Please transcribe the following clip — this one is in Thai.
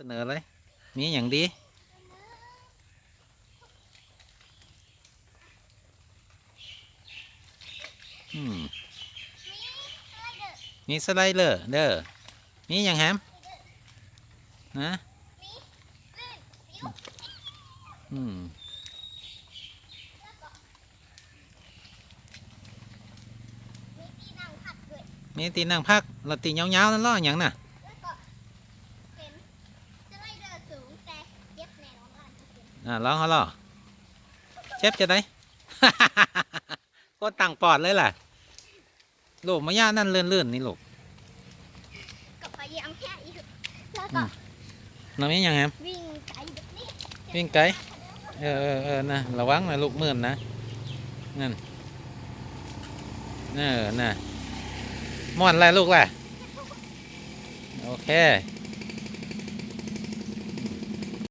เสนอเลย มีอย่างดีมีสไลเดอร์เด้อมีอย่างแฮมนะอืมมีตีนั่งพักเราตีเงาๆนั่นล้ออย่างน่ะ แล้วก็เป็นสไลเดอร์สูงแต่เย็บแน่นอนกันเป็น อ่าร้องเขาล่อเจ็บจะได้ก็ตั้งปอดเลยล่ะลูกมาย่านั่นเลื่อนๆนี่ลูกกับพยายามแค่อีกแล้วก็น้องมีอย่างแฮมวิ่งไกลแบบนี้วิ่งไกลเออเออเออนะระวังนะลูกมื่นนะนั่นเออน่ะม่วนอะไรลูกล่ะโอเค